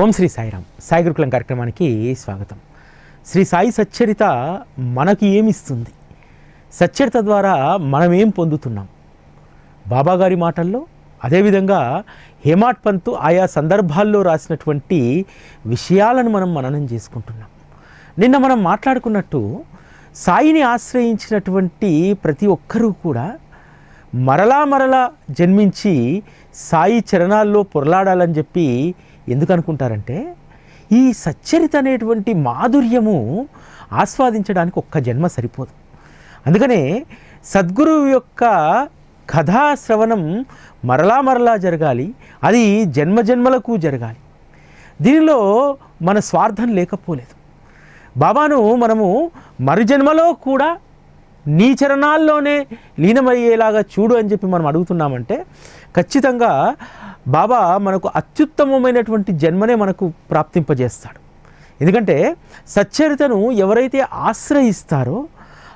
ఓం శ్రీ సాయిరామ్. సాయి గురుకులం కార్యక్రమానికి స్వాగతం. శ్రీ సాయి సచ్చరిత మనకి ఏమిస్తుంది? సచ్చరిత ద్వారా మనం ఏం పొందుతున్నాం బాబాగారి మాటల్లో అదేవిధంగా హేమాట్ పంతు ఆయా సందర్భాల్లో రాసినటువంటి విషయాలను మనం మననం చేసుకుంటున్నాం. నిన్న మనం మాట్లాడుకున్నట్టు సాయిని ఆశ్రయించినటువంటి ప్రతి ఒక్కరూ కూడా మరలా మరలా జన్మించి సాయి చరణాల్లో పొరలాడాలని చెప్పి ఎందుకు అనుకుంటారంటే ఈ సచ్చరిత అనేటువంటి మాధుర్యము ఆస్వాదించడానికి ఒక్క జన్మ సరిపోదు. అందుకనే సద్గురువు యొక్క కథా శ్రవణం మరలా మరలా జరగాలి అది జన్మ జన్మలకు జరగాలి. దీనిలో మన స్వార్థం లేకపోలేదు. బాబాను మనము మరుజన్మలో కూడా నీ చరణాల్లోనే లీనమయ్యేలాగా చూడు అని చెప్పి మనం అడుగుతున్నామంటే ఖచ్చితంగా బాబా మనకు అత్యుత్తమమైనటువంటి జన్మనే మనకు ప్రాప్తింపజేస్తాడు. ఎందుకంటే సచ్చరితను ఎవరైతే ఆశ్రయిస్తారో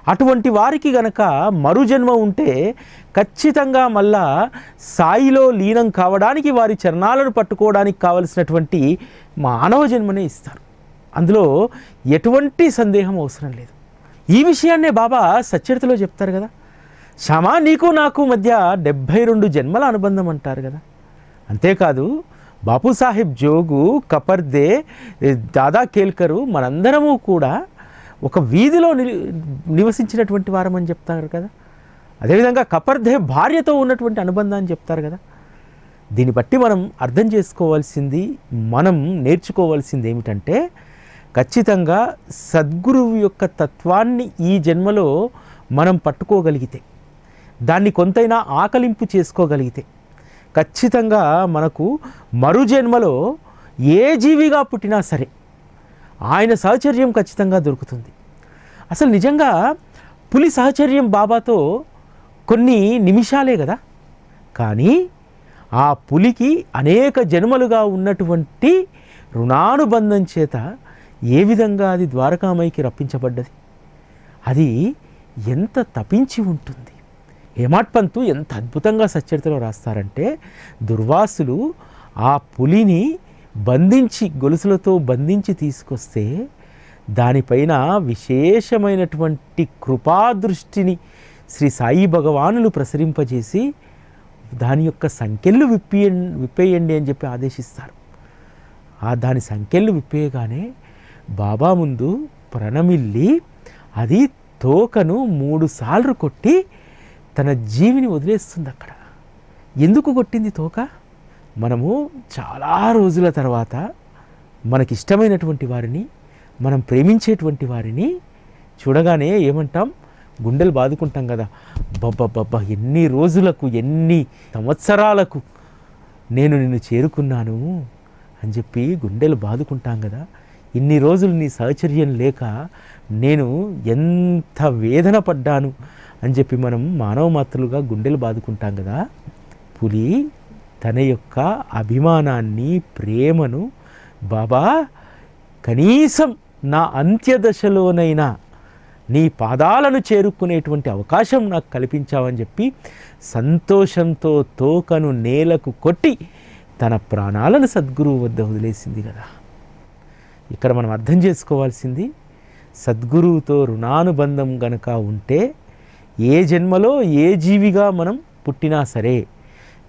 అటువంటి వారికి గనక మరుజన్మ ఉంటే ఖచ్చితంగా మళ్ళా సాయిలో లీనం కావడానికి వారి చరణాలను పట్టుకోవడానికి కావలసినటువంటి మానవ జన్మనే ఇస్తారు. అందులో ఎటువంటి సందేహం అవసరం లేదు. ఈ విషయాన్నే బాబా సచ్చరితలో చెప్తారు కదా. శమా నీకు నాకు మధ్య డెబ్భై రెండు జన్మల అనుబంధం అంటారు కదా. అంతేకాదు బాపు సాహెబ్ జోగు కపర్దే దాదా కేల్కరు మనందరము కూడా ఒక వీధిలో ని నివసించినటువంటి వారమని చెప్తారు కదా. అదేవిధంగా కపర్దే భార్యతో ఉన్నటువంటి అనుబంధాన్ని చెప్తారు కదా. దీన్ని బట్టి మనం అర్థం చేసుకోవాల్సింది మనం నేర్చుకోవాల్సింది ఏమిటంటే ఖచ్చితంగా సద్గురువు యొక్క తత్వాన్ని ఈ జన్మలో మనం పట్టుకోగలిగితే దాన్ని కొంతైనా ఆకలింపు చేసుకోగలిగితే ఖచ్చితంగా మనకు మరు జన్మలో ఏ జీవిగా పుట్టినా సరే ఆయన సహచర్యం ఖచ్చితంగా దొరుకుతుంది. అసలు నిజంగా పులి సహచర్యం బాబాతో కొన్ని నిమిషాలే కదా? కానీ ఆ పులికి అనేక జన్మలుగా ఉన్నటువంటి రుణానుబంధం చేత ఏ విధంగా అది ద్వారకామైకి రప్పించబడ్డది? అది ఎంత తపించి ఉంటుంది? హేమాట్పంతు ఎంత అద్భుతంగా సచ్చరితలో రాస్తారంటే దుర్వాసులు ఆ పులిని బంధించి గొలుసులతో బంధించి తీసుకొస్తే దానిపైన విశేషమైనటువంటి కృపాదృష్టిని శ్రీ సాయి భగవానులు ప్రసరింపజేసి దాని యొక్క సంఖ్యలు విప్పి విప్పేయండి అని చెప్పి ఆదేశిస్తారు. ఆ దాని సంఖ్యలు విప్పేయగానే బాబా ముందు ప్రణమిల్లి అది తోకను మూడు సార్లు కొట్టి తన జీవిని వదిలేస్తుంది అక్కడ. ఎందుకు కొట్టింది తోక? మనము చాలా రోజుల తర్వాత మనకిష్టమైనటువంటి వారిని మనం ప్రేమించేటువంటి వారిని చూడగానే ఏమంటాం? గుండెలు బాదుకుంటాం కదా. బబ్బబ్బబ్బా ఎన్ని రోజులకు ఎన్ని సంవత్సరాలకు నేను నిన్ను చేరుకున్నాను అని చెప్పి గుండెలు బాదుకుంటాం కదా. ఇన్ని రోజులు నీ సహచర్యం లేక నేను ఎంత వేదన పడ్డాను అని చెప్పి మనం మానవ మాత్రులుగా గుండెలు బాదుకుంటాం కదా. పులి తన యొక్క అభిమానాన్ని ప్రేమను బాబా కనీసం నా అంత్యదశలోనైనా నీ పాదాలను చేరుకునేటువంటి అవకాశం నాకు కల్పించావని చెప్పి సంతోషంతో తోకను నేలకు కొట్టి తన ప్రాణాలను సద్గురువు వద్ద వదిలేసింది కదా. ఇక్కడ మనం అర్థం చేసుకోవాల్సింది సద్గురువుతో రుణానుబంధం గనక ఉంటే ఏ జన్మలో ఏ జీవిగా మనం పుట్టినా సరే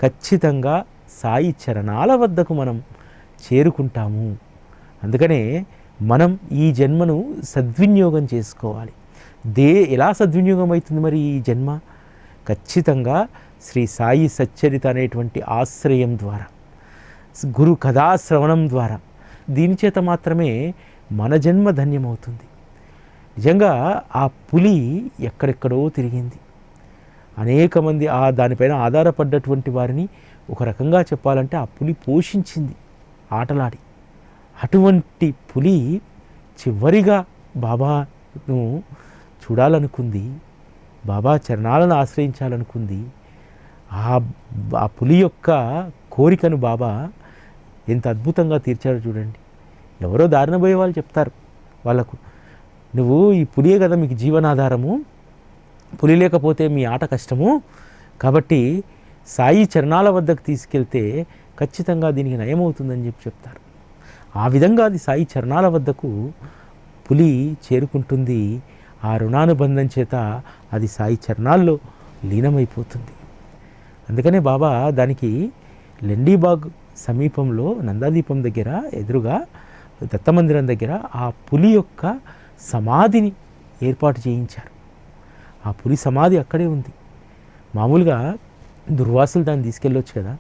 ఖచ్చితంగా సాయి చరణాల వద్దకు మనం చేరుకుంటాము. అందుకనే మనం ఈ జన్మను సద్వినియోగం చేసుకోవాలి. దే ఎలా సద్వినియోగం అవుతుంది మరి ఈ జన్మ? ఖచ్చితంగా శ్రీ సాయి సచ్చరిత అనేటువంటి ఆశ్రయం ద్వారా గురు కథాశ్రవణం ద్వారా. దీని చేత మాత్రమే మన జన్మ ధన్యమవుతుంది. నిజంగా ఆ పులి ఎక్కడెక్కడో తిరిగింది. అనేక మంది ఆ దానిపైన ఆధారపడ్డటువంటి వారిని ఒక రకంగా చెప్పాలంటే ఆ పులి పోషించింది ఆటలాడి. అటువంటి పులి చివరిగా బాబాను చూడాలనుకుంది బాబా చరణాలను ఆశ్రయించాలనుకుంది. ఆ ఆ పులి యొక్క కోరికను బాబా ఎంత అద్భుతంగా తీర్చారో చూడండి. ఎవరో దారిన పోయే వాళ్ళు చెప్తారు. వాళ్ళకు నువ్వు ఈ పులియే కదా మీకు జీవనాధారము. పులి లేకపోతే మీ ఆట కష్టము. కాబట్టి సాయి చరణాల వద్దకు తీసుకెళ్తే ఖచ్చితంగా దీనికి నయమవుతుందని చెప్పి చెప్తారు. ఆ విధంగా అది సాయి చరణాల వద్దకు పులి చేరుకుంటుంది. ఆ రుణానుబంధం చేత అది సాయి చరణాల్లో లీనమైపోతుంది. అందుకనే బాబా దానికి లెండీబాగ్ సమీపంలో నందాదీపం దగ్గర ఎదురుగా దత్తమందిరం దగ్గర ఆ పులి యొక్క సమాధిని ఏర్పాటు చేయించారు. ఆ పులి సమాధి అక్కడే ఉంది. మామూలుగా దుర్వాసులు దాన్ని తీసుకెళ్ళొచ్చు కదా.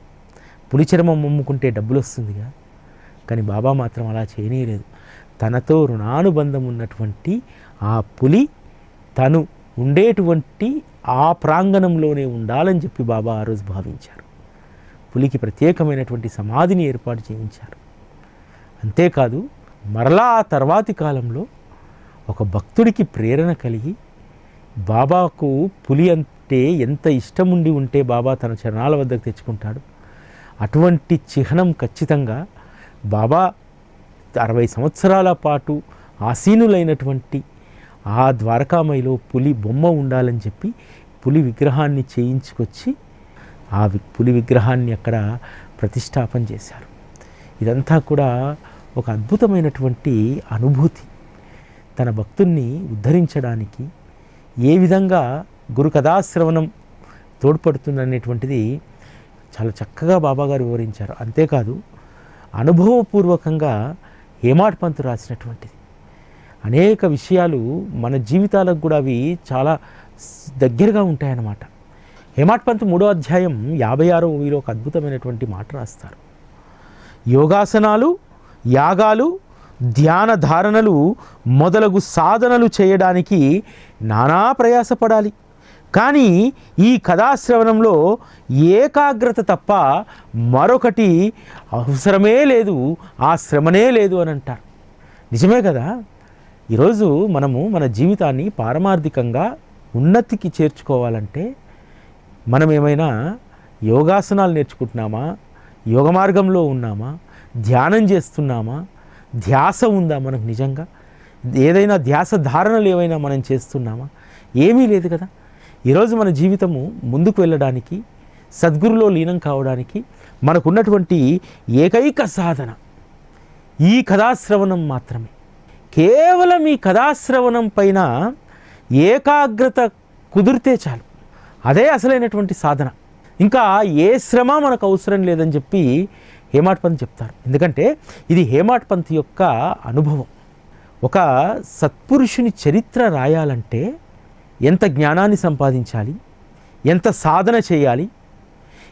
పులి చర్మం అమ్ముకుంటే డబ్బులు వస్తుందిగా. కానీ బాబా మాత్రం అలా చేయనీయలేదు. తనతో రుణానుబంధం ఉన్నటువంటి ఆ పులి తను ఉండేటువంటి ఆ ప్రాంగణంలోనే ఉండాలని చెప్పి బాబా ఆ రోజు భావించారు. పులికి ప్రత్యేకమైనటువంటి సమాధిని ఏర్పాటు చేయించారు. అంతేకాదు మరలా ఆ తర్వాతి కాలంలో ఒక భక్తుడికి ప్రేరణ కలిగి బాబాకు పులి అంటే ఎంత ఇష్టం ఉండి ఉంటే బాబా తన చరణాల వద్దకు తెచ్చుకుంటాడు. అటువంటి చిహ్నం ఖచ్చితంగా బాబా అరవై సంవత్సరాల పాటు ఆసీనులైనటువంటి ఆ ద్వారకామయిలో పులి బొమ్మ ఉండాలని చెప్పి పులి విగ్రహాన్ని చేయించుకొచ్చి ఆ వి- పులి విగ్రహాన్ని అక్కడ ప్రతిష్టాపన చేశారు. ఇదంతా కూడా ఒక అద్భుతమైనటువంటి అనుభూతి. తన భక్తుణ్ణి ఉద్ధరించడానికి ఏ విధంగా గురు కథాశ్రవణం తోడ్పడుతుందనేటువంటిది చాలా చక్కగా బాబాగారు వివరించారు. అంతేకాదు అనుభవపూర్వకంగా హేమాడ్ పంతు రాసినటువంటిది. అనేక విషయాలు మన జీవితాలకు కూడా అవి చాలా దగ్గరగా ఉంటాయన్నమాట. హేమాడ్ పంత్ మూడో అధ్యాయం యాభై ఆరో వీలో ఒక అద్భుతమైనటువంటి మాట రాస్తారు. యోగాసనాలు యాగాలు ధ్యాన ధారణలు మొదలగు సాధనలు చేయడానికి నానా ప్రయాసపడాలి. కానీ ఈ కథాశ్రవణంలో ఏకాగ్రత తప్ప మరొకటి అవసరమే లేదు ఆ శ్రమనే లేదు అని అంటారు. నిజమే కదా? ఈరోజు మనము మన జీవితాన్ని పారమార్థికంగా ఉన్నతికి చేర్చుకోవాలంటే మనం ఏమైనా యోగాసనాలు నేర్చుకుంటున్నామా? యోగ మార్గంలో ఉన్నామా? ధ్యానం చేస్తున్నామా? ధ్యాస ఉందా మనకు నిజంగా? ఏదైనా ధ్యాస ధారణలు ఏవైనా మనం చేస్తున్నామా? ఏమీ లేదు కదా. ఈరోజు మన జీవితము ముందుకు వెళ్ళడానికి సద్గురులో లీనం కావడానికి మనకున్నటువంటి ఏకైక సాధన ఈ కథాశ్రవణం మాత్రమే. కేవలం ఈ కథాశ్రవణం పైన ఏకాగ్రత కుదిరితే చాలు. అదే అసలైనటువంటి సాధన. ఇంకా ఏ శ్రమ మనకు అవసరం లేదని చెప్పి హేమాట్ పంత్ చెప్తారు. ఎందుకంటే ఇది హేమాట్ పంత్ యొక్క అనుభవం. ఒక సత్పురుషుని చరిత్ర రాయాలంటే ఎంత జ్ఞానాన్ని సంపాదించాలి? ఎంత సాధన చేయాలి?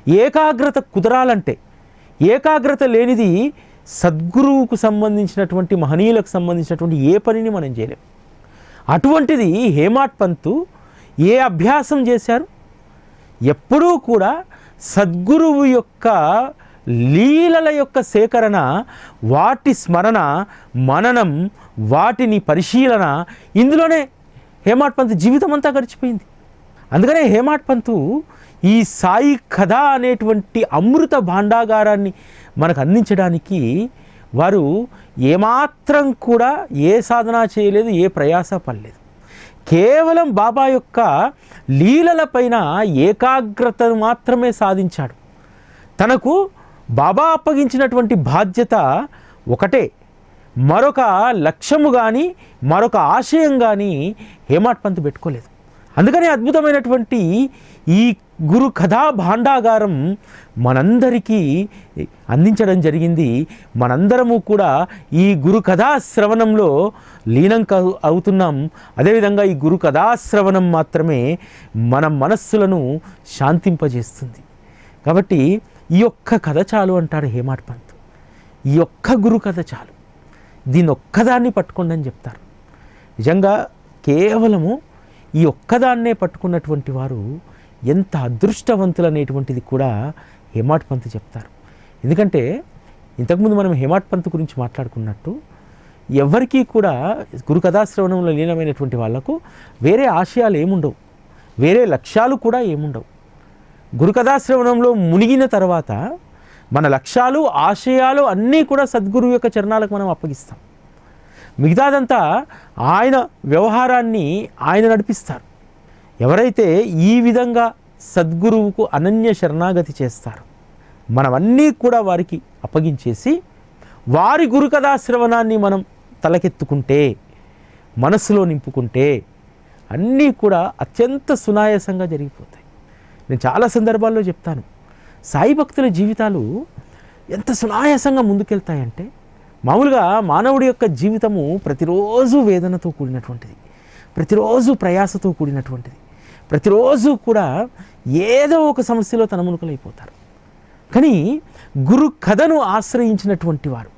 ఏకాగ్రత కుదరాలంటే ఏకాగ్రత లేనిది సద్గురువుకు సంబంధించినటువంటి మహనీయులకు సంబంధించినటువంటి ఏ పనిని మనం చేయలేం. అటువంటిది హేమాట్ పంతు ఏ అభ్యాసం చేశారు? ఎప్పుడూ కూడా సద్గురువు యొక్క లీలల యొక్క సేకరణ వాటి స్మరణ మననం వాటిని పరిశీలన. ఇందులోనే హేమాడ్ పంత్ జీవితం అంతా గడిచిపోయింది. అందుకనే హేమాడ్ పంతు ఈ సాయి కథ అనేటువంటి అమృత భాండాగారాన్ని మనకు అందించడానికి వారు ఏమాత్రం కూడా ఏ సాధన చేయలేదు ఏ ప్రయాస పడలేదు. కేవలం బాబా యొక్క లీలలపైన ఏకాగ్రతను మాత్రమే సాధించాడు. తనకు బాబా అప్పగించినటువంటి బాధ్యత ఒకటే. మరొక లక్ష్యము కానీ మరొక ఆశయం కానీ హేమాట్ పంత్ పెట్టుకోలేదు. అందుకని అద్భుతమైనటువంటి ఈ గురు కథా భాండాగారం మనందరికీ అందించడం జరిగింది. మనందరము కూడా ఈ గురు కథా శ్రవణంలో లీనం అవుతున్నాం. అదేవిధంగా ఈ గురు కథా శ్రవణం మాత్రమే మన మనస్సులను శాంతింపజేస్తుంది. కాబట్టి ఈ ఒక్క కథ చాలు అంటాడు హేమాడ్ పంత్. ఈ ఒక్క గురు కథ చాలు. దీని ఒక్కదాన్ని పట్టుకోండి అని చెప్తారు. నిజంగా కేవలము ఈ ఒక్కదాన్నే పట్టుకున్నటువంటి వారు ఎంత అదృష్టవంతులు అనేటువంటిది కూడా హేమాడ్ పంత్ చెప్తారు. ఎందుకంటే ఇంతకుముందు మనం హేమాడ్ పంత్ గురించి మాట్లాడుకున్నట్టు ఎవరికీ కూడా గురు కథాశ్రవణంలో లీనమైనటువంటి వాళ్ళకు వేరే ఆశయాలు ఏముండవు. వేరే లక్ష్యాలు కూడా ఏముండవు. గురుకథాశ్రవణంలో మునిగిన తర్వాత మన లక్ష్యాలు ఆశయాలు అన్నీ కూడా సద్గురువు యొక్క చరణాలకు మనం అప్పగిస్తాం. మిగతాదంతా ఆయన వ్యవహారాన్ని ఆయన నడిపిస్తారు. ఎవరైతే ఈ విధంగా సద్గురువుకు అనన్య శరణాగతి చేస్తారు మనమన్నీ కూడా వారికి అప్పగించేసి వారి గురుకథాశ్రవణాన్ని మనం తలకెత్తుకుంటే మనసులో నింపుకుంటే అన్నీ కూడా అత్యంత సునాయాసంగా జరిగిపోతాయి. నేను చాలా సందర్భాల్లో చెప్తాను. సాయి భక్తుల జీవితాలు ఎంత సునాయాసంగా ముందుకెళ్తాయంటే మామూలుగా మానవుడి యొక్క జీవితము ప్రతిరోజు వేదనతో కూడినటువంటిది ప్రతిరోజు ప్రయాసతో కూడినటువంటిది ప్రతిరోజు కూడా ఏదో ఒక సమస్యలో తనమునుకలైపోతారు కానీ గురు కథను ఆశ్రయించినటువంటి వారు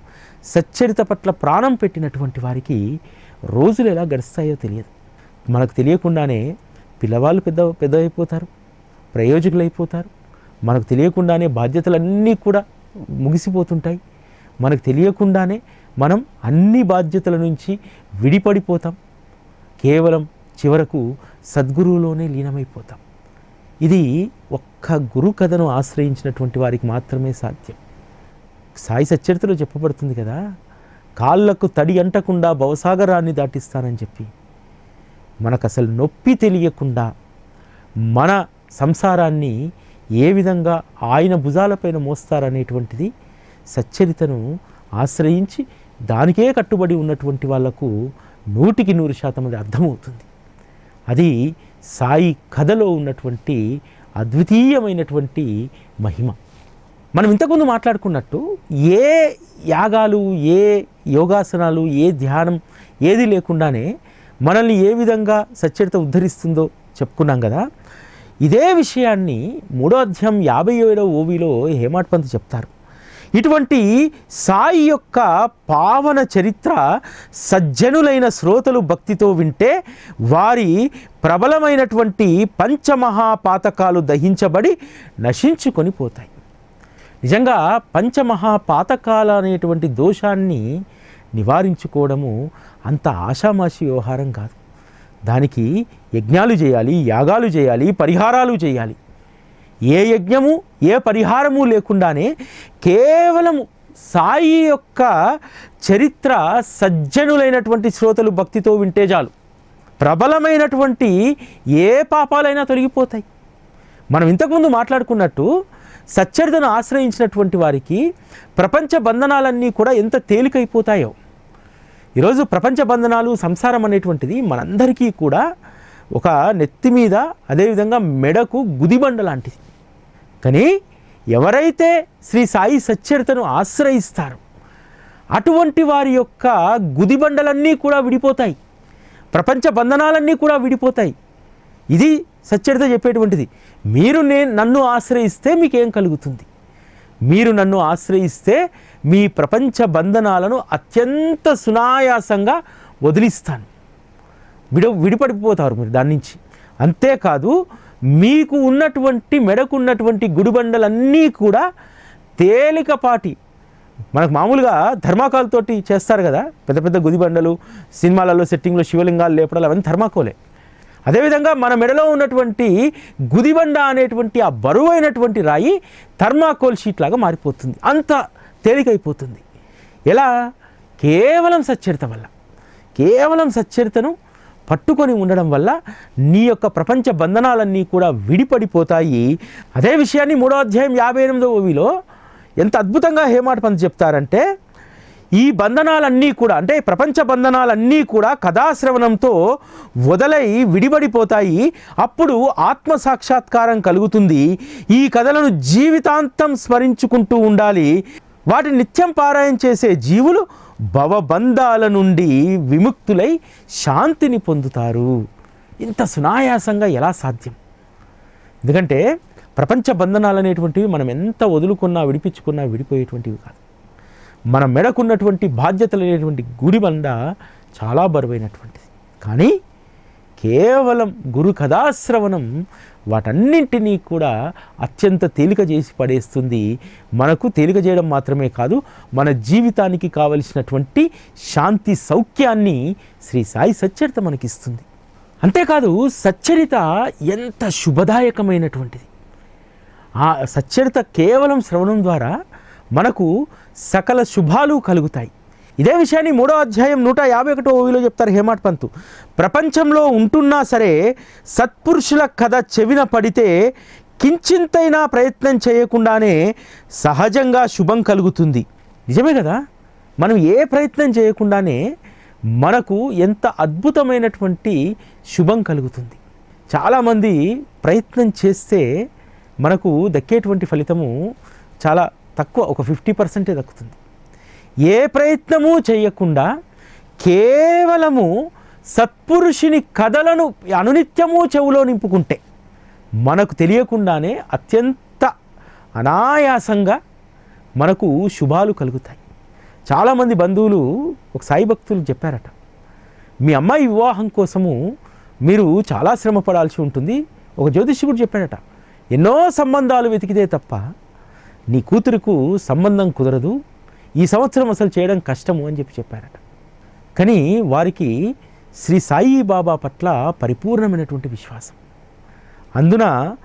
సచ్చరిత పట్ల ప్రాణం పెట్టినటువంటి వారికి రోజులు ఎలా గడుస్తాయో తెలియదు. మనకు తెలియకుండానే పిల్లవాళ్ళు పెద్ద పెద్ద అయిపోతారు ప్రయోజకులైపోతారు. మనకు తెలియకుండానే బాధ్యతలన్నీ కూడా ముగిసిపోతుంటాయి. మనకు తెలియకుండానే మనం అన్ని బాధ్యతల నుంచి విడిపడిపోతాం. కేవలం చివరకు సద్గురువులోనే లీనమైపోతాం. ఇది ఒక్క గురు కథను ఆశ్రయించినటువంటి వారికి మాత్రమే సాధ్యం. సాయి సచ్చరితలో చెప్పబడుతుంది కదా కాళ్ళకు తడి అంటకుండా భవసాగరాన్ని దాటిస్తానని చెప్పి. మనకు అసలు నొప్పి తెలియకుండా మన సంసారాన్ని ఏ విధంగా ఆయన భుజాలపైన మోస్తారనేటువంటిది సచ్చరితను ఆశ్రయించి దానికే కట్టుబడి ఉన్నటువంటి వాళ్ళకు నూటికి నూరు శాతం అది అర్థమవుతుంది. అది సాయి కథలో ఉన్నటువంటి అద్వితీయమైనటువంటి మహిమ. మనం ఇంతకుముందు మాట్లాడుకున్నట్టు ఏ యాగాలు ఏ యోగాసనాలు ఏ ధ్యానం ఏది లేకుండానే మనల్ని ఏ విధంగా సచ్చరిత ఉద్ధరిస్తుందో చెప్పుకున్నాం కదా ఇదే విషయాన్ని మూడో అధ్యాయం యాభై ఏడవ ఓవిలో హేమాడ్ పంత్ చెప్తారు. ఇటువంటి సాయి యొక్క పావన చరిత్ర సజ్జనులైన శ్రోతలు భక్తితో వింటే వారి ప్రబలమైనటువంటి పంచమహాపాతకాలు దహించబడి నశించుకొని పోతాయి. నిజంగా పంచమహాపాతకాల అనేటువంటి దోషాన్ని నివారించుకోవడము అంత ఆషామాషి వ్యవహారం కాదు. దానికి యజ్ఞాలు చేయాలి యాగాలు చేయాలి పరిహారాలు చేయాలి. ఏ యజ్ఞము ఏ పరిహారము లేకుండానే కేవలము సాయి యొక్క చరిత్ర సజ్జనులైనటువంటి శ్రోతలు భక్తితో వింటే చాలు. ప్రబలమైనటువంటి ఏ పాపాలైనా తొలగిపోతాయి. మనం ఇంతకుముందు మాట్లాడుకున్నట్టు సచ్చరితను ఆశ్రయించినటువంటి వారికి ప్రపంచ బంధనాలన్నీ కూడా ఎంత తేలికైపోతాయో. ఈరోజు ప్రపంచ బంధనాలు సంసారం అనేటువంటిది మనందరికీ కూడా ఒక నెత్తి మీద అదేవిధంగా మెడకు గుదిబండ లాంటిది. కానీ ఎవరైతే శ్రీ సాయి సచ్చరితను ఆశ్రయిస్తారు అటువంటి వారి యొక్క గుదిబండలన్నీ కూడా విడిపోతాయి. ప్రపంచ బంధనాలన్నీ కూడా విడిపోతాయి. ఇది సచ్చరిత చెప్పేటువంటిది. మీరు నేను నన్ను ఆశ్రయిస్తే మీకేం కలుగుతుంది? మీరు నన్ను ఆశ్రయిస్తే మీ ప్రపంచ బంధనాలను అత్యంత సునాయాసంగా వదిలిస్తాను. విడ విడిపడిపోతారు మీరు దాని నుంచి. అంతేకాదు మీకు ఉన్నటువంటి మెడకు ఉన్నటువంటి గుడిబండలన్నీ కూడా తేలికపాటి మనకు మామూలుగా ధర్మాకాలతోటి చేస్తారు కదా పెద్ద పెద్ద గుదిబండలు సినిమాలలో సెట్టింగ్లో శివలింగాలు లేపడాలు అవన్నీ ధర్మాకోలే. అదేవిధంగా మన మెడలో ఉన్నటువంటి గుదిబండ అనేటువంటి ఆ బరువైనటువంటి రాయి థర్మాకోల్ షీట్ లాగా మారిపోతుంది. అంత తేలికైపోతుంది. ఎలా? కేవలం సచ్చరిత వల్ల. కేవలం సచ్చరితను పట్టుకొని ఉండడం వల్ల నీ యొక్క ప్రపంచ బంధనాలన్నీ కూడా విడిపడిపోతాయి. అదే విషయాన్ని మూడో అధ్యాయం యాభై ఎనిమిదో ఓవిలో ఎంత అద్భుతంగా హేమాడ్ పంత్ చెప్తారంటే ఈ బంధనాలన్నీ కూడా అంటే ప్రపంచ బంధనాలన్నీ కూడా కథాశ్రవణంతో వదలై విడిబడిపోతాయి అప్పుడు ఆత్మ సాక్షాత్కారం కలుగుతుంది. ఈ కథలను జీవితాంతం స్మరించుకుంటూ ఉండాలి. వాటి నిత్యం పారాయణ చేసే జీవులు భవబంధాల నుండి విముక్తులై శాంతిని పొందుతారు. ఇంత సునాయాసంగా ఎలా సాధ్యం? ఎందుకంటే ప్రపంచ బంధనాలు అనేటువంటివి మనం ఎంత వదులుకున్నా విడిపించుకున్నా విడిపోయేటువంటివి కాదు. మన మెడకున్నటువంటి బాధ్యతలు అనేటువంటి గుడిబండ చాలా బరువైనటువంటిది. కానీ కేవలం గురు కథాశ్రవణం వాటన్నింటినీ కూడా అత్యంత తేలిక చేసి పడేస్తుంది. మనకు తేలిక చేయడం మాత్రమే కాదు మన జీవితానికి కావలసినటువంటి శాంతి సౌఖ్యాన్ని శ్రీ సాయి సచ్చరిత మనకిస్తుంది. అంతేకాదు సచ్చరిత ఎంత శుభదాయకమైనటువంటిది. ఆ సచ్చరిత కేవలం శ్రవణం ద్వారా మనకు సకల శుభాలు కలుగుతాయి. ఇదే విషయాన్ని మూడో అధ్యాయం నూట యాభై ఒకటో ఓవిలో చెప్తారు హేమాట్ పంతు. ప్రపంచంలో ఉంటున్నా సరే సత్పురుషుల కథ చెవిన పడితే కించింతైనా ప్రయత్నం చేయకుండానే సహజంగా శుభం కలుగుతుంది. నిజమే కదా? మనం ఏ ప్రయత్నం చేయకుండానే మనకు ఎంత అద్భుతమైనటువంటి శుభం కలుగుతుంది. చాలామంది ప్రయత్నం చేస్తే మనకు దక్కేటువంటి ఫలితము చాలా తక్కువ ఒక ఫిఫ్టీ పర్సెంటే దక్కుతుంది ఏ ప్రయత్నము చేయకుండా కేవలము సత్పురుషుని కథలను అనునిత్యము చెవులో నింపుకుంటే మనకు తెలియకుండానే అత్యంత అనాయాసంగా మనకు శుభాలు కలుగుతాయి. చాలామంది బంధువులు ఒక సాయి భక్తులు చెప్పారట మీ అమ్మాయి వివాహం కోసము మీరు చాలా శ్రమ పడాల్సి ఉంటుంది. ఒక జ్యోతిష్యుడు చెప్పాడట ఎన్నో సంబంధాలు వెతికితే తప్ప నీ కూతురుకు సంబంధం కుదరదు ఈ సంవత్సరం అసలు చేయడం కష్టము అని చెప్పి చెప్పారట. కానీ వారికి శ్రీ సాయి బాబా పట్ల పరిపూర్ణమైనటువంటి విశ్వాసం. అందున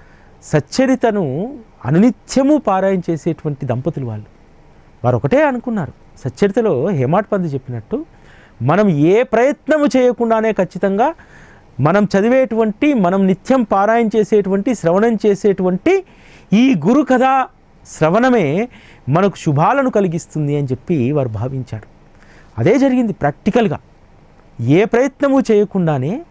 సచ్చరితను అనునిత్యము పారాయణ చేసేటువంటి దంపతులు వాళ్ళు. వారు ఒకటే అనుకున్నారు. సచ్చరితలో హేమాట్ పంది చెప్పినట్టు మనం ఏ ప్రయత్నము చేయకుండానే ఖచ్చితంగా మనం చదివేటువంటి మనం నిత్యం పారాయణ చేసేటువంటి శ్రవణం చేసేటువంటి ఈ గురు కథ శ్రవణమే మనకు శుభాలను కలిగిస్తుంది అని చెప్పి వారు భావించారు. అదే జరిగింది ప్రాక్టికల్గా. ఏ ప్రయత్నము చేయకుండానే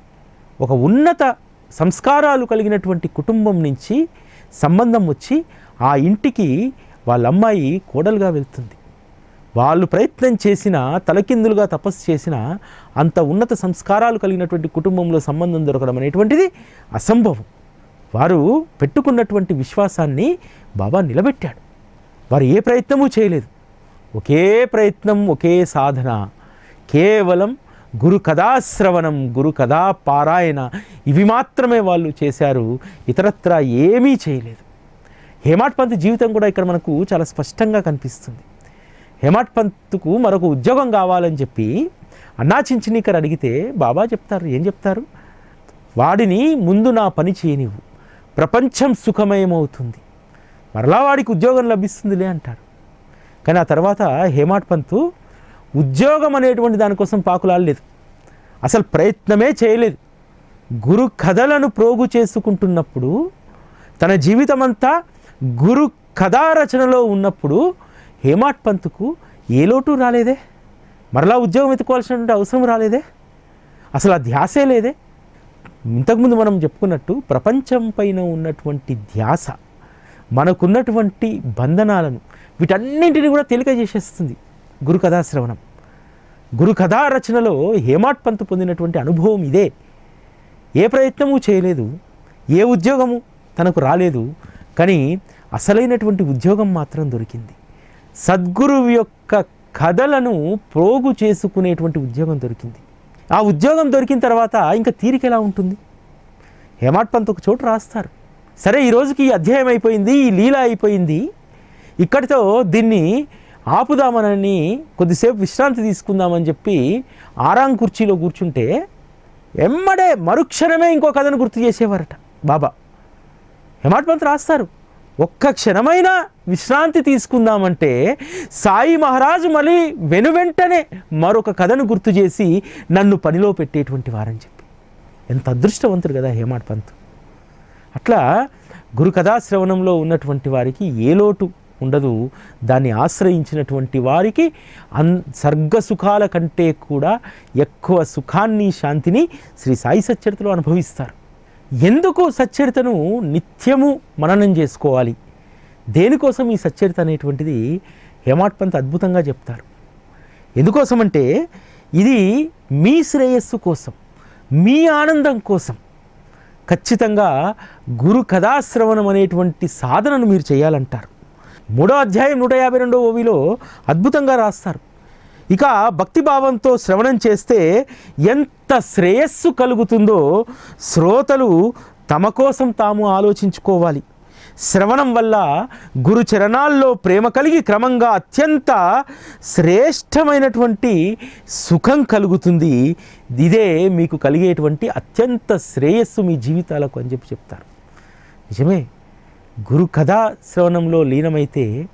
ఒక ఉన్నత సంస్కారాలు కలిగినటువంటి కుటుంబం నుంచి సంబంధం వచ్చి ఆ ఇంటికి వాళ్ళ అమ్మాయి కోడలుగా వెళ్తుంది. వాళ్ళు ప్రయత్నం చేసిన తలకిందులుగా తపస్సు చేసిన అంత ఉన్నత సంస్కారాలు కలిగినటువంటి కుటుంబంలో సంబంధం దొరకడం అనేటువంటిది అసంభవం. వారు పెట్టుకున్నటువంటి విశ్వాసాన్ని బాబా నిలబెట్టాడు. వారు ఏ ప్రయత్నము చేయలేదు. ఒకే ప్రయత్నం ఒకే సాధన. కేవలం గురు కథాశ్రవణం గురు కథా పారాయణ ఇవి మాత్రమే వాళ్ళు చేశారు. ఇతరత్ర ఏమీ చేయలేదు. హేమాట్ పంత్ జీవితం కూడా ఇక్కడ మనకు చాలా స్పష్టంగా కనిపిస్తుంది. హేమాట్ పంత్కు మరొక ఉద్యోగం కావాలని చెప్పి అన్నా చించినీకర్ అడిగితే బాబా చెప్తారు ఏం చెప్తారు? వాడిని ముందు నా పని చేయనివ్వు. ప్రపంచం సుఖమయమవుతుంది. మరలా వాడికి ఉద్యోగం లభిస్తుందిలే అంటారు కానీ ఆ తర్వాత హేమాట్ పంతు ఉద్యోగం అనేటువంటి దానికోసం పాకులాడలేదు. అసలు ప్రయత్నమే చేయలేదు. గురు కథలను ప్రోగు చేసుకుంటున్నప్పుడు తన జీవితం అంతా గురు కథా రచనలో ఉన్నప్పుడు హేమాట్ పంతుకు ఏ లోటు రాలేదే? మరలా ఉద్యోగం ఎత్తుకోవాల్సినటువంటి అవసరం రాలేదే? అసలు ఆ ధ్యాసే లేదే? ఇంతకుముందు మనం చెప్పుకున్నట్టు ప్రపంచం పైన ఉన్నటువంటి ధ్యాస మనకున్నటువంటి బంధనాలను వీటన్నింటిని కూడా తేలిక చేసేస్తుంది గురు కథాశ్రవణం గురు కథా రచనలో హేమాట్ పంత్ పొందినటువంటి అనుభవం ఇదే. ఏ ప్రయత్నము చేయలేదు ఏ ఉద్యోగము తనకు రాలేదు కానీ అసలైనటువంటి ఉద్యోగం మాత్రం దొరికింది. సద్గురువు యొక్క కథలను ప్రోగు చేసుకునేటువంటి ఉద్యోగం దొరికింది. ఆ ఉద్యోగం దొరికిన తర్వాత ఇంకా తీరిక ఎలా ఉంటుంది? హేమాట్ పంత్ ఒక చోటు రాస్తారు. సరే ఈ రోజుకి ఈ అధ్యాయం అయిపోయింది ఈ లీల అయిపోయింది. ఇక్కడితో దీన్ని ఆపుదామనని కొద్దిసేపు విశ్రాంతి తీసుకుందామని చెప్పి ఆరాం కుర్చీలో కూర్చుంటే ఎమ్మడే మరుక్షణమే ఇంకో కథను గుర్తు చేసేవారట బాబా. హేమాట్ పంత్ రాస్తారు. ఒక్క క్షణమైనా విశ్రాంతి తీసుకుందామంటే సాయి మహారాజు మళ్ళీ వెనువెంటనే మరొక కథను గుర్తు చేసి నన్ను పనిలో పెట్టేటువంటి వారని చెప్పి. ఎంత అదృష్టవంతుడు కదా హేమాడ్ పంత్. అట్లా గురు కథాశ్రవణంలో ఉన్నటువంటి వారికి ఏ లోటు ఉండదు. దాన్ని ఆశ్రయించినటువంటి వారికి అన్ సర్గ సుఖాల కంటే కూడా ఎక్కువ సుఖాన్ని శాంతిని శ్రీ సాయి సచ్చరితలో అనుభవిస్తారు. ఎందుకు సచ్చరితను నిత్యము మననం చేసుకోవాలి? దేనికోసం ఈ సచ్చరిత అనేటువంటిది హేమాట్ పంత్ అద్భుతంగా చెప్తారు. ఎందుకోసమంటే ఇది మీ శ్రేయస్సు కోసం మీ ఆనందం కోసం ఖచ్చితంగా గురు కథాశ్రవణం అనేటువంటి సాధనను మీరు చేయాలంటారు. మూడో అధ్యాయం నూట యాభై రెండో ఓవిలో అద్భుతంగా రాస్తారు. ఇక భక్తిభావంతో శ్రవణం చేస్తే ఎంత శ్రేయస్సు కలుగుతుందో శ్రోతలు తమ కోసం తాము ఆలోచించుకోవాలి. శ్రవణం వల్ల గురు చరణాల్లో ప్రేమ కలిగి క్రమంగా అత్యంత శ్రేష్టమైనటువంటి సుఖం కలుగుతుంది. ఇదే మీకు కలిగేటువంటి అత్యంత శ్రేయస్సు మీ జీవితాలకు అని చెప్పి చెప్తారు. నిజమే. గురు కథా శ్రవణంలో లీనమైతే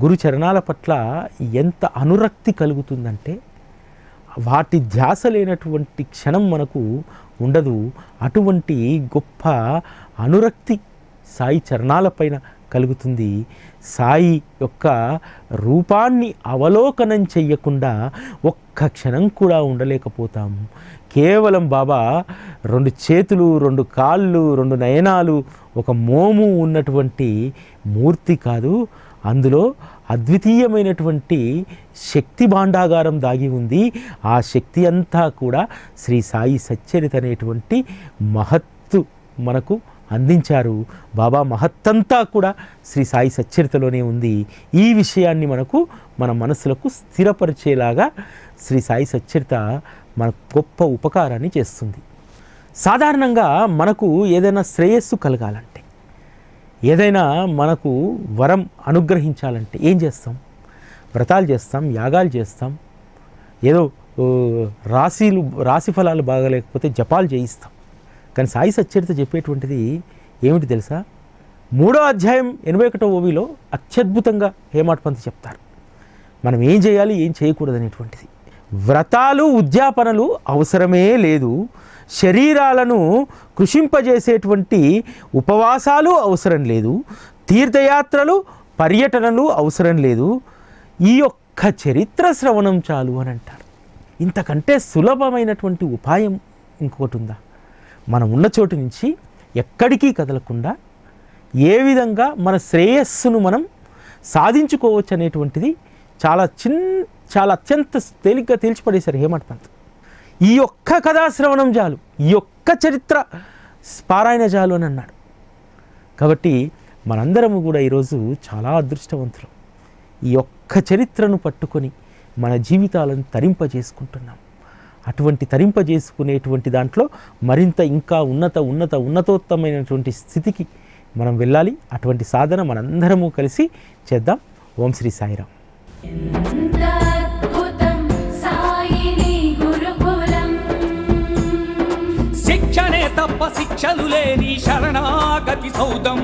గురు చరణాల పట్ల ఎంత అనురక్తి కలుగుతుందంటే వాటి ధ్యాస లేనటువంటి క్షణం మనకు ఉండదు. అటువంటి గొప్ప అనురక్తి సాయి చరణాలపైన కలుగుతుంది. సాయి యొక్క రూపాన్ని అవలోకనం చెయ్యకుండా ఒక్క క్షణం కూడా ఉండలేకపోతాం. కేవలం బాబా రెండు చేతులు రెండు కాళ్ళు రెండు నయనాలు ఒక మోము ఉన్నటువంటి మూర్తి కాదు. అందులో అద్వితీయమైనటువంటి శక్తి భాండాగారం దాగి ఉంది. ఆ శక్తి అంతా కూడా శ్రీ సాయి సచ్చరిత అనేటువంటి మహత్తు మనకు అందించారు. బాబా మహత్తంతా కూడా శ్రీ సాయి సచ్చరితలోనే ఉంది. ఈ విషయాన్ని మనకు మన మనసులకు స్థిరపరిచేలాగా శ్రీ సాయి సచ్చరిత మన గొప్ప ఉపకారాన్ని చేస్తుంది. సాధారణంగా మనకు ఏదైనా శ్రేయస్సు కలగాలంటే ఏదైనా మనకు వరం అనుగ్రహించాలంటే ఏం చేస్తాం? వ్రతాలు చేస్తాం యాగాలు చేస్తాం ఏదో రాశీలు రాశి ఫలాలు బాగలేకపోతే జపాలు చేయిస్తాం. కానీ సాయి సచ్చరిత చెప్పేటువంటిది ఏమిటి తెలుసా? మూడో అధ్యాయం ఎనభై ఒకటో ఓవిలో అత్యద్భుతంగా హేమాట్ పంత్ చెప్తారు. మనం ఏం చేయాలి ఏం చేయకూడదు అనేటువంటిది వ్రతాలు ఉద్యాపనలు అవసరమే లేదు. శరీరాలను కృషింపజేసేటువంటి ఉపవాసాలు అవసరం లేదు. తీర్థయాత్రలు పర్యటనలు అవసరం లేదు. ఈ యొక్క చరిత్ర శ్రవణం చాలు అని అంటారు ఇంతకంటే సులభమైనటువంటి ఉపాయం ఇంకొకటి ఉందా? మనం ఉన్న చోటు నుంచి ఎక్కడికి కదలకుండా ఏ విధంగా మన శ్రేయస్సును మనం సాధించుకోవచ్చు అనేటువంటిది చాలా చిన్ చాలా అత్యంత తేలిగ్గా తేల్చిపడేశారు హేమంత్ పంత్. ఈ ఒక్క కథాశ్రవణం చాలు ఈ ఒక్క చరిత్ర పారాయణ చాలు అని అన్నాడు. కాబట్టి మనందరము కూడా ఈరోజు చాలా అదృష్టవంతులు. ఈ ఒక్క చరిత్రను పట్టుకొని మన జీవితాలను తరింపజేసుకుంటున్నాం. అటువంటి తరింపజేసుకునేటువంటి దాంట్లో మరింత ఇంకా ఉన్నత ఉన్నత ఉన్నతోత్తమైనటువంటి స్థితికి మనం వెళ్ళాలి. అటువంటి సాధన మనందరము కలిసి చేద్దాం. ఓం శ్రీ సాయిరాం శిక్షణే తప్ప శిక్షలు లేని శరణాగతి సౌదం.